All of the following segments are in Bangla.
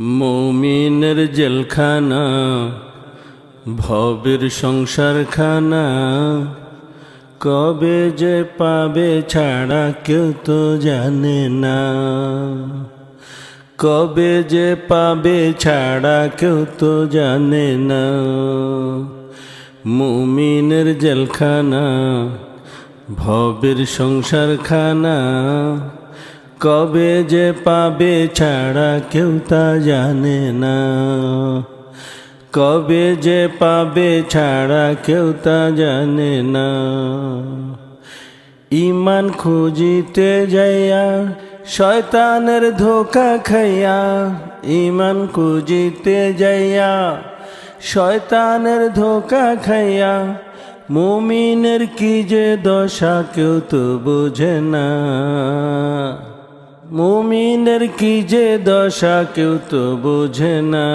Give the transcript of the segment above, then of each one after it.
মমিনের জেলখানা, ভবের সংসারখানা। কবে যে পাবে ছাড়া কেউ তো জানে না। কবে যে পাবে ছাড়া কেউ তো জানে না। মুমিনের জেলখানা, ভবের সংসারখানা। কবে যে পাবে ছাড়া কেউ তা জানে না। কবে যে পাবে ছাড়া কেউ তা জানে না। ইমান খুঁজিতে যাইয়া শয়তানের ধোকা খাইয়া, ইমান খুঁজিতে যাইয়া শয়তানের ধোকা খাইয়া, মুমিনের কি যে দশা কেউ তো বোঝে না। মুমিনের কি যে দশা কেউ তো বোঝে না।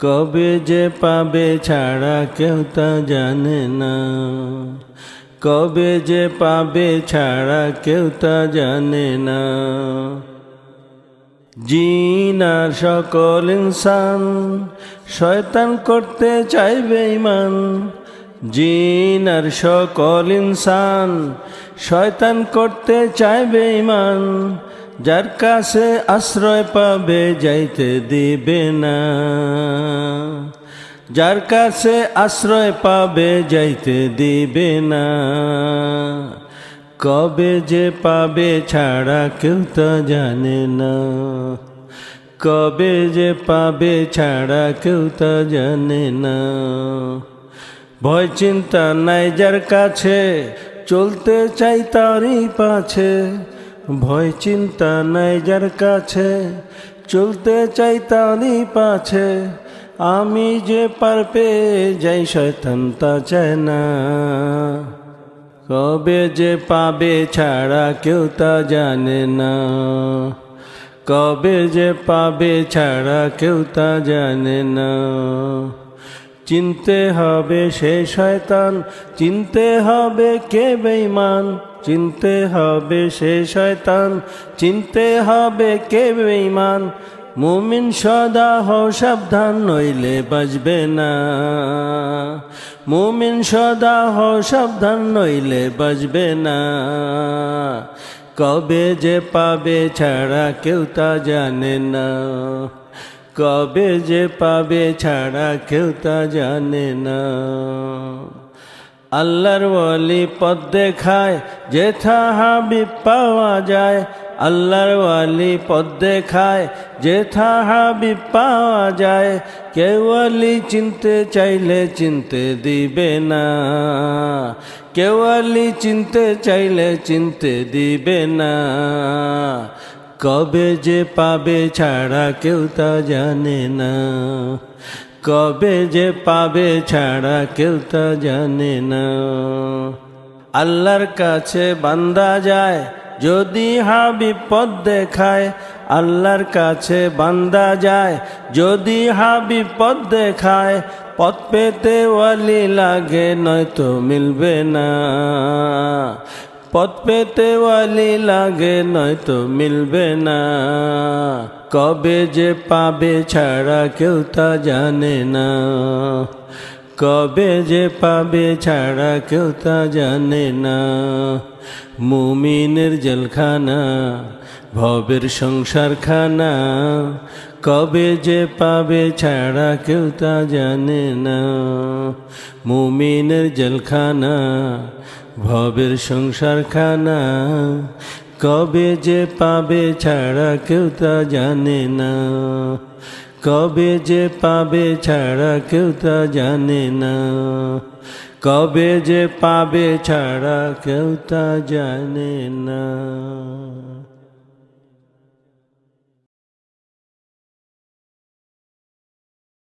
কবে যে পাবে ছাড়া কেউ তা জানে না। কবে যে পাবে ছাড়া কেউ তা জানে না। জিনার সকল ইনসান শয়তান করতে চাইবে ইমান জিনার সকল ইনসান শয়তান করতে চাইবে ইমান যার কাছে আশ্রয় পাবে, যাইতে দিবে না। যার কাছে আশ্রয় পাবে, যাইতে দিবে না। কবে যে পাবে ছাড়া কেউ তো জানে না। কবে যে পাবে ছাড়া কেউ তো জানে না। ভয় চিন্তা নাই যার কাছে, চলতে চাই তারই পাছে। ভয় চিন্তা নাই যার কাছে, চলতে চাই তারই পাছে। আমি যে পার পেয়ে যাই, শয়তান তা চায় না। কবে যে পাবে ছাড়া কেউ তা জানে না। কবে যে পাবে ছাড়া কেউ তা জানে না। চিনতে হবে সে শয়তান, চিনতে হবে কে বেঈমান, চিনতে হবে সে শয়তান, চিনতে হবে কে বেঈমান। মুমিন সদা হও সাবধান, নইলে বাজবে না। মুমিন সদা হও সাবধান, নইলে বাজবে না। কবে যে পাবে ছাড়া কেউ তা জানে না। কবে যে পাবে ছাড়া কেউ তা জানে না। আল্লাহর ওয়ালি পদ দেখায়, যেথা হাবিব পাওয়া যায়। আল্লাহর ওয়ালি পদ দেখায়, যেথা হাবিব পাওয়া যায়। কেউ আলি চিনতে চাইলে চিনতে দিবে না। কেউ আলি চিনতে চাইলে চিনতে দিবে না। কবে যে পাবে ছাড়া কেউ তা জানে না। কবে যে পাবে ছাড়া কেউ তা জানে না। আল্লাহর কাছে বান্দা যায়, যদি হাবি পদ দেখায়। আল্লাহর কাছে বান্দা যায়, যদি হাবি পদ দেখায়। পথ পেতে ওয়ালি লাগে, নয়তো মিলবে না। পথ পেতে ওয়ালি লাগে, নয়তো মিলবে না। কবে যে পাবে ছাড়া কেউ তা জানে না। কবে যে পাবে ছাড়া কেউ তা জানে না। মুমিনের জেলখানা ভবের সংসারখানা, কবে যে পাবে ছাড়া কেউ তা জানে না। মুমিনের জেলখানা, ভবের সংসারখানা, কবে যে পাবে ছাড়া কেউ তা জানে না। কবে যে পাবে ছাড়া কেউ তা জানে না। কবে যে পাবে ছাড়া কেউ তা জানে না।